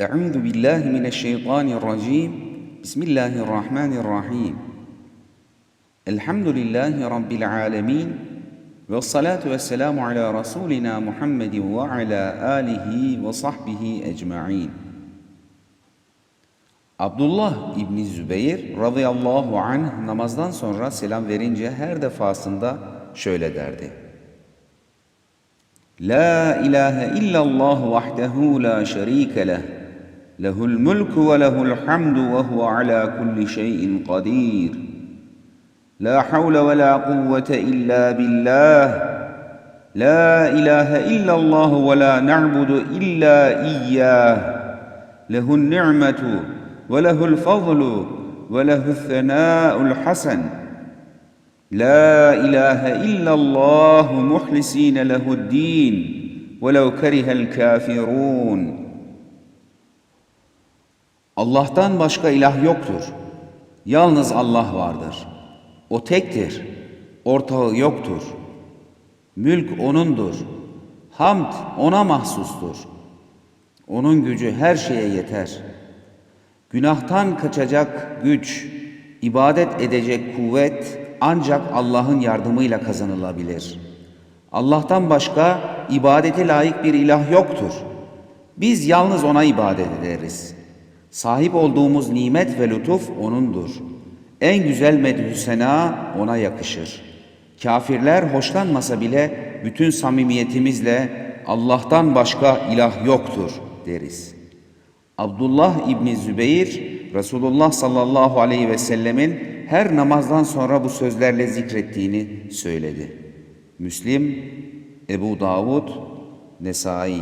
Euzu billahi mineşşeytanirracim. Bismillahirrahmanirrahim. Elhamdülillahi rabbil alamin. Ve salatu ve selamu ala Rasulina Muhammedin ve ala alihi ve sahbihi ecma'in. Abdullah İbni Zübeyir radıyallahu anh namazdan sonra selam verince her defasında şöyle derdi. La ilahe illallah vahdehu la şerike leh. له الملك وله الحمد وهو على كل شيء قدير. لا حول ولا قوة إلا بالله. لا إله إلا الله ولا نعبد إلا إياه. له النعمة وله الفضل وله الثناء الحسن. لا إله إلا الله مخلصين له الدين ولو كره الكافرون. Allah'tan başka ilah yoktur. Yalnız Allah vardır. O tektir. Ortağı yoktur. Mülk O'nundur. Hamd O'na mahsustur. O'nun gücü her şeye yeter. Günahtan kaçacak güç, ibadet edecek kuvvet ancak Allah'ın yardımıyla kazanılabilir. Allah'tan başka ibadete layık bir ilah yoktur. Biz yalnız O'na ibadet ederiz. Sahip olduğumuz nimet ve lütuf O'nundur. En güzel medhü sena O'na yakışır. Kafirler hoşlanmasa bile bütün samimiyetimizle Allah'tan başka ilah yoktur deriz. Abdullah İbni Zübeyir, Resulullah sallallahu aleyhi ve sellemin her namazdan sonra bu sözlerle zikrettiğini söyledi. Müslim, Ebu Davud, Nesai.